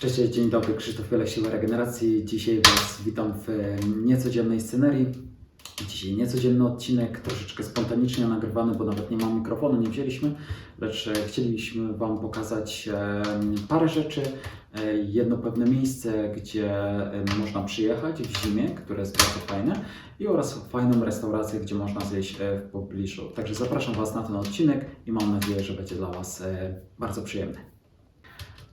Cześć, dzień dobry, Krzysztof Wiele, Siła Regeneracji. Dzisiaj Was witam w e, niecodziennej scenerii. Dzisiaj niecodzienny odcinek, troszeczkę spontanicznie nagrywany, bo nawet nie mam mikrofonu, nie wzięliśmy, lecz e, chcielibyśmy Wam pokazać e, parę rzeczy. Jedno pewne miejsce, gdzie można przyjechać w zimie, które jest bardzo fajne i oraz fajną restaurację, gdzie można zjeść w pobliżu. Także zapraszam Was na ten odcinek i mam nadzieję, że będzie dla Was bardzo przyjemny.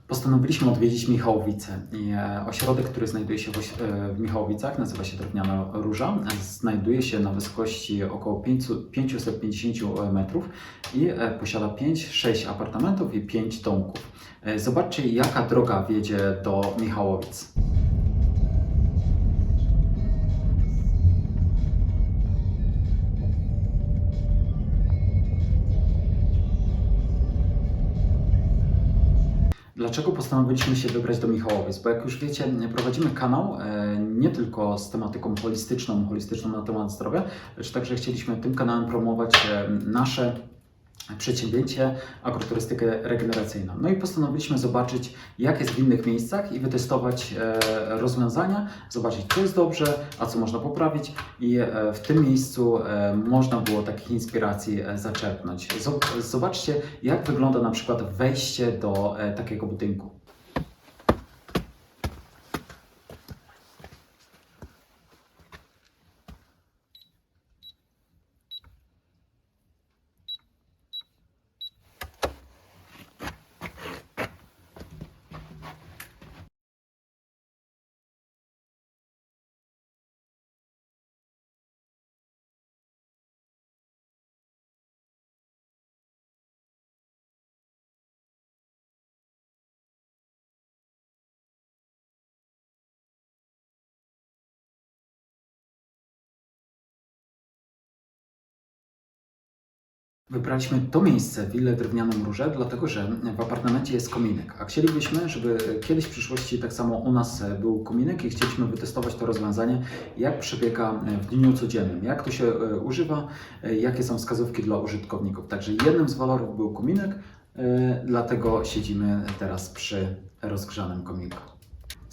Postanowiliśmy odwiedzić Michałowice. E, Ośrodek, który znajduje się w, e, Michałowicach, nazywa się Drewniana Róża. E, Znajduje się na wysokości około 500 550 metrów i e, posiada 5-6 apartamentów i 5 domków. E, Zobaczcie, jaka droga wiedzie do Michałowic. Dlaczego postanowiliśmy się wybrać do Michałowic? Bo jak już wiecie, prowadzimy kanał e, nie tylko z tematyką holistyczną, holistyczną na temat zdrowia, lecz także chcieliśmy tym kanałem promować e, nasze przedsięwzięcie agroturystykę regeneracyjną. No i postanowiliśmy zobaczyć, jak jest w innych miejscach i wytestować e, rozwiązania, zobaczyć, co jest dobrze, a co można poprawić i e, w tym miejscu e, można było takich inspiracji e, zaczerpnąć. Zob- Zobaczcie, jak wygląda na przykład wejście do e, takiego budynku. Wybraliśmy to miejsce, willę Drewnianą Różę, dlatego że w apartamencie jest kominek, a chcielibyśmy, żeby kiedyś w przyszłości tak samo u nas był kominek i chcieliśmy wytestować to rozwiązanie, jak przebiega w dniu codziennym, jak to się e, używa, e, jakie są wskazówki dla użytkowników. Także jednym z walorów był kominek, e, dlatego siedzimy teraz przy rozgrzanym kominku.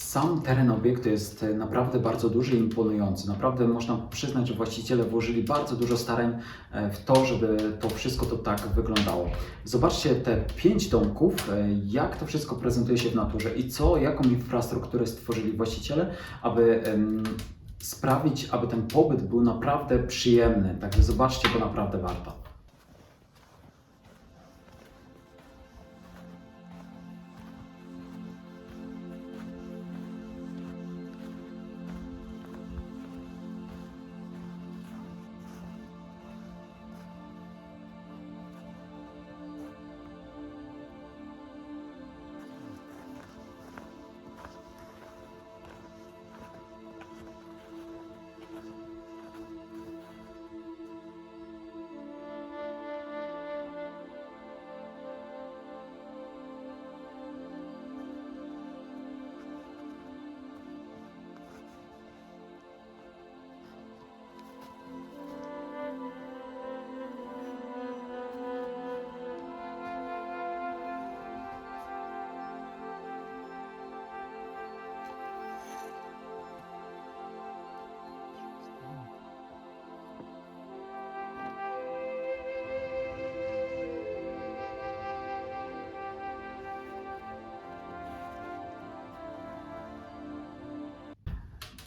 Sam teren obiektu jest e, naprawdę bardzo duży i imponujący. Naprawdę można przyznać, że właściciele włożyli bardzo dużo starań e, w to, żeby to wszystko to tak wyglądało. Zobaczcie te pięć domków, e, jak to wszystko prezentuje się w naturze i co, jaką infrastrukturę stworzyli właściciele, aby sprawić, aby ten pobyt był naprawdę przyjemny. Także zobaczcie, bo naprawdę warto.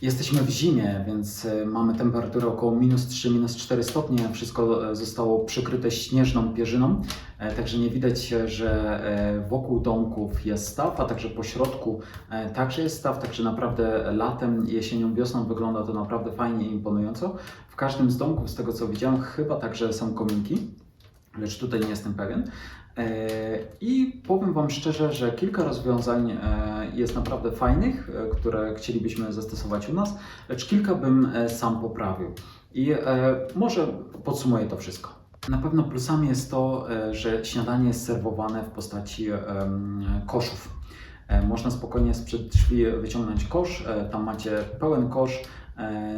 Jesteśmy w zimie, więc e, mamy temperaturę około minus 3, minus 4 stopnie. Wszystko e, zostało przykryte śnieżną pierzyną, e, także nie widać, że wokół domków jest staw, a także po środku także jest staw. Także naprawdę latem, jesienią, wiosną wygląda to naprawdę fajnie i imponująco. W każdym z domków, z tego co widziałem, chyba także są kominki, lecz tutaj nie jestem pewien. E, I powiem Wam szczerze, że kilka rozwiązań e, jest naprawdę fajnych, e, które chcielibyśmy zastosować u nas, lecz kilka bym sam poprawił. I może podsumuję to wszystko. Na pewno plusami jest to, że śniadanie jest serwowane w postaci koszów. Można spokojnie sprzed drzwi wyciągnąć kosz, tam macie pełen kosz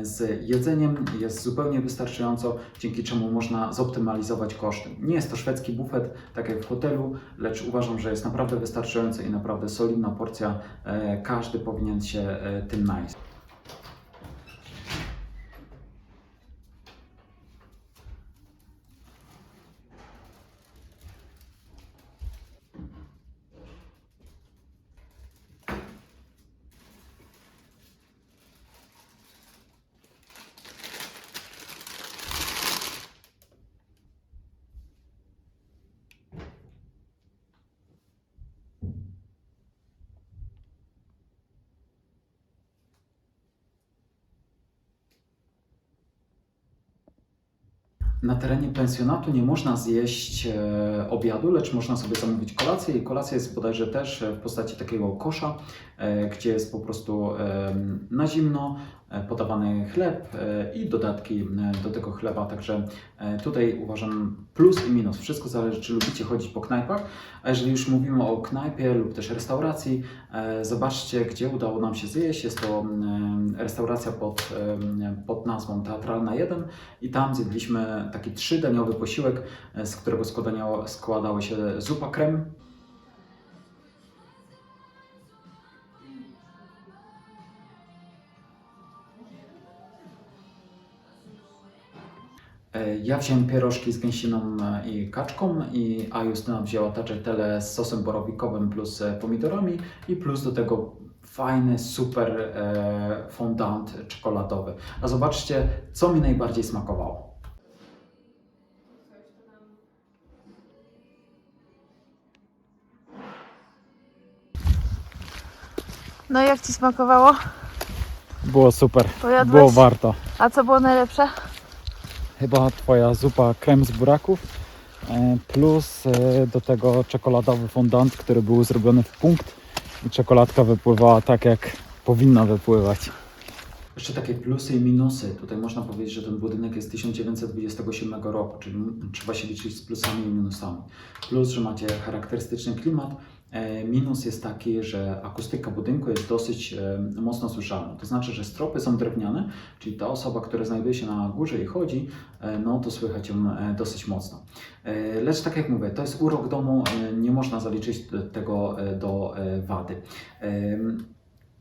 z jedzeniem jest zupełnie wystarczająco, dzięki czemu można zoptymalizować koszty. Nie jest to szwedzki bufet, tak jak w hotelu, lecz uważam, że jest naprawdę wystarczający i naprawdę solidna porcja. E, Każdy powinien się e, tym najeść. Na terenie pensjonatu nie można zjeść e, obiadu, lecz można sobie zamówić kolację i kolacja jest bodajże też w postaci takiego kosza, e, gdzie jest po prostu na zimno podawany chleb e, i dodatki e, do tego chleba, także e, tutaj uważam plus i minus. Wszystko zależy, czy lubicie chodzić po knajpach, a jeżeli już mówimy o knajpie lub też restauracji, e, zobaczcie, gdzie udało nam się zjeść. Jest to restauracja pod, pod nazwą Teatralna 1 i tam zjedliśmy taki trzydaniowy posiłek, e, z którego składania, składały się zupa krem, Ja wziąłem pierożki z gęsiną e, i kaczką, i, a Justyna wzięła tagliatelle z sosem borowikowym plus e, pomidorami i plus do tego fajny, super e, fondant czekoladowy. A zobaczcie, co mi najbardziej smakowało. No i jak Ci smakowało? Było super, Pojadłeś? było warto. A co było najlepsze? Chyba twoja zupa krem z buraków e, plus e, do tego czekoladowy fondant, który był zrobiony w punkt i czekoladka wypływała tak jak powinna wypływać. Jeszcze takie plusy i minusy. Tutaj można powiedzieć, że ten budynek jest z 1927 roku, czyli trzeba się liczyć z plusami i minusami. Plus, że macie charakterystyczny klimat. E, Minus jest taki, że akustyka budynku jest dosyć e, mocno słyszalna. To znaczy, że stropy są drewniane, czyli ta osoba, która znajduje się na górze i chodzi, e, no to słychać ją dosyć mocno. Lecz tak jak mówię, to jest urok domu, nie można zaliczyć tego do wady.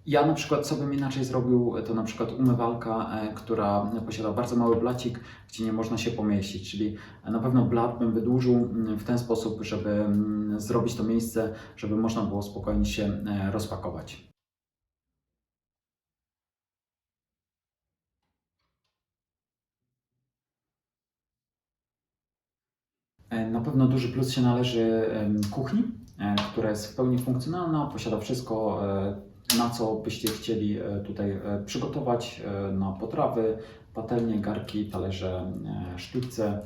Ja na przykład co bym inaczej zrobił, to na przykład umywalka, e, która posiada bardzo mały blacik, gdzie nie można się pomieścić, czyli na pewno blat bym wydłużył mm, w ten sposób, żeby mm, zrobić to miejsce, żeby można było spokojnie się e, rozpakować. E, Na pewno duży plus się należy kuchni, e, która jest w pełni funkcjonalna, posiada wszystko, e, na co byście chcieli e, tutaj e, przygotować, e, na potrawy, patelnie, garki, talerze, sztućce,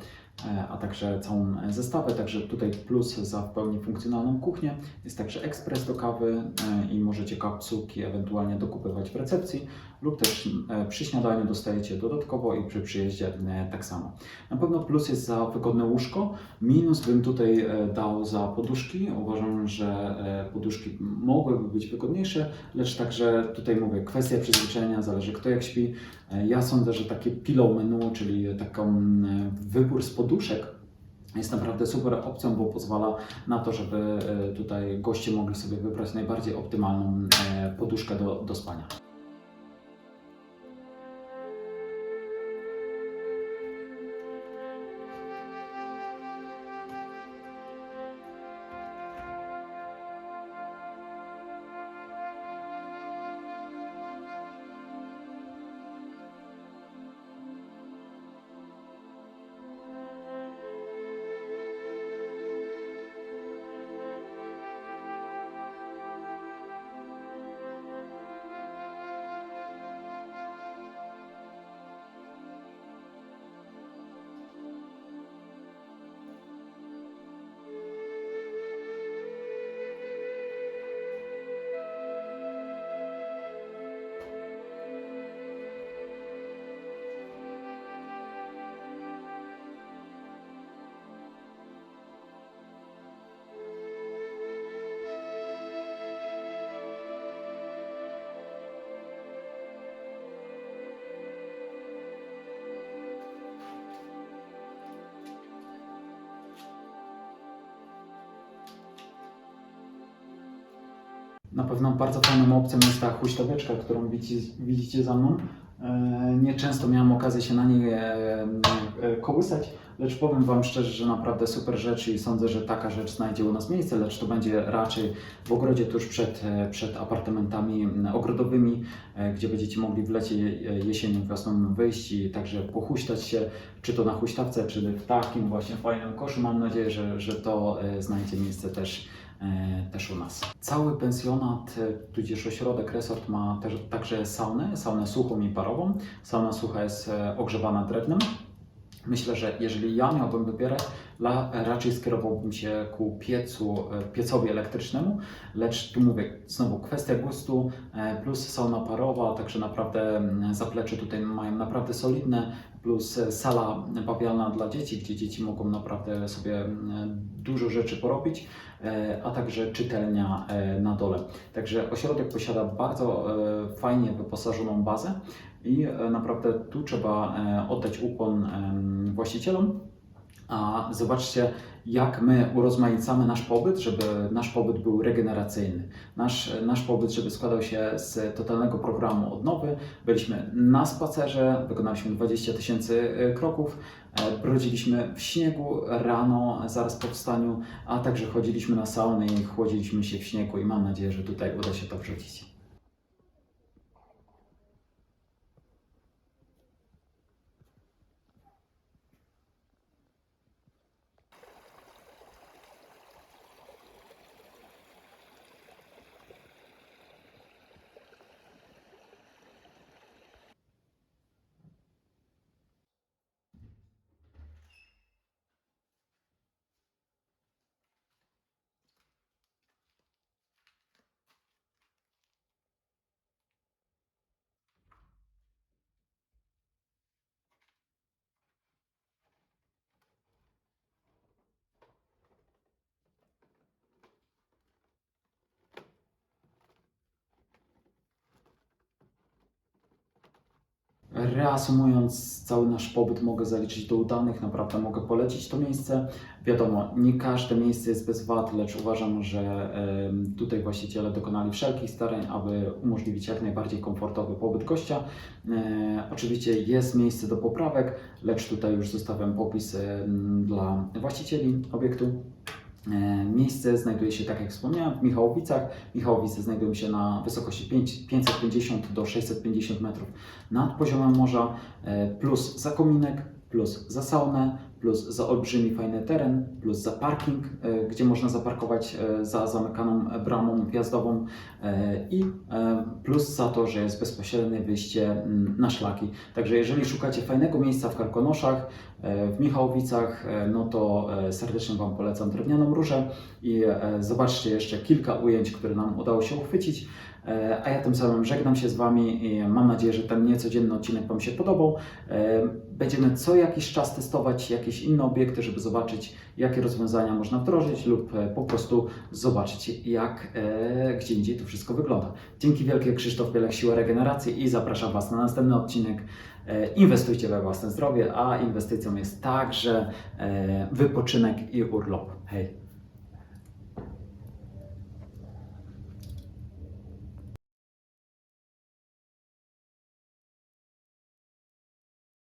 a także całą e, zestawę. Także tutaj plus za w pełni funkcjonalną kuchnię. Jest także ekspres do kawy e, i możecie kapsułki ewentualnie dokupywać w recepcji lub też e, przy śniadaniu dostajecie dodatkowo i przy przyjeździe e, tak samo. Na pewno plus jest za wygodne łóżko, Minus bym tutaj e, dał za poduszki. Uważam, że e, poduszki mogłyby być wygodniejsze, lecz także tutaj mówię, kwestia przyzwyczajenia, zależy kto jak śpi. E, Ja sądzę, że takie pillow menu, czyli taką e, wybór z poduszek jest naprawdę super opcją, bo pozwala na to, żeby e, tutaj goście mogli sobie wybrać najbardziej optymalną e, poduszkę do, do spania. Na pewno bardzo fajną opcją jest ta huśtaweczka, którą widzicie, za mną. E, Nieczęsto miałem okazję się na niej e, e, kołysać, lecz powiem Wam szczerze, że naprawdę super rzecz i sądzę, że taka rzecz znajdzie u nas miejsce, lecz to będzie raczej w ogrodzie tuż przed, przed apartamentami ogrodowymi, gdzie będziecie mogli w lecie, jesienią, wiosną wyjść i także pochuśtać się, czy to na huśtawce, czy w takim właśnie fajnym koszu. Mam nadzieję, że, że to znajdzie miejsce też też u nas. Cały pensjonat, e, tudzież ośrodek, resort ma też, także saunę, saunę suchą i parową. Sauna sucha jest e, ogrzewana drewnem. Myślę, że jeżeli ja miałbym wybierać, raczej skierowałbym się ku piecu, e, piecowi elektrycznemu, lecz tu mówię, znowu kwestia gustu, e, plus sauna parowa, także naprawdę zaplecze tutaj mają naprawdę solidne, plus e, sala bawialna dla dzieci, gdzie dzieci mogą naprawdę sobie dużo rzeczy porobić, a także czytelnia na dole. Także ośrodek posiada bardzo fajnie wyposażoną bazę i e, naprawdę tu trzeba e, oddać ukłon właścicielom. A zobaczcie, jak my urozmaicamy nasz pobyt, żeby nasz pobyt był regeneracyjny. Nasz, nasz pobyt, żeby składał się z totalnego programu odnowy. Byliśmy na spacerze, wykonaliśmy 20 tysięcy e, kroków, brodziliśmy w śniegu rano, zaraz po wstaniu, a także chodziliśmy na saunę i chłodziliśmy się w śniegu i mam nadzieję, że tutaj uda się to wrzucić. Reasumując, cały nasz pobyt mogę zaliczyć do udanych, naprawdę mogę polecić to miejsce. Wiadomo, nie każde miejsce jest bez wad, lecz uważam, że tutaj właściciele dokonali wszelkich starań, aby umożliwić jak najbardziej komfortowy pobyt gościa. E, oczywiście jest miejsce do poprawek, lecz tutaj już zostawiam popis dla właścicieli obiektu. E, Miejsce znajduje się, tak jak wspomniałem, w Michałowicach. Michałowice znajdują się na wysokości 5, 550 do 650 metrów nad poziomem morza, e, plus za kominek, plus za saunę, plus za olbrzymi fajny teren, plus za parking, e, gdzie można zaparkować e, za zamykaną bramą wjazdową e, i plus za to, że jest bezpośrednie wyjście na szlaki. Także jeżeli szukacie fajnego miejsca w Karkonoszach, w Michałowicach, no to serdecznie Wam polecam Drewnianą Różę i zobaczcie jeszcze kilka ujęć, które nam udało się uchwycić. E, A ja tym samym żegnam się z Wami mam nadzieję, że ten niecodzienny odcinek Wam się podobał. E, Będziemy co jakiś czas testować jakieś inne obiekty, żeby zobaczyć, jakie rozwiązania można wdrożyć lub e, po prostu zobaczyć, jak gdzie indziej to wszystko wygląda. Dzięki wielkie Krzysztof Bielek, Siła Regeneracji i zapraszam Was na następny odcinek. Inwestujcie we własne zdrowie, a inwestycją jest także wypoczynek i urlop. Hej!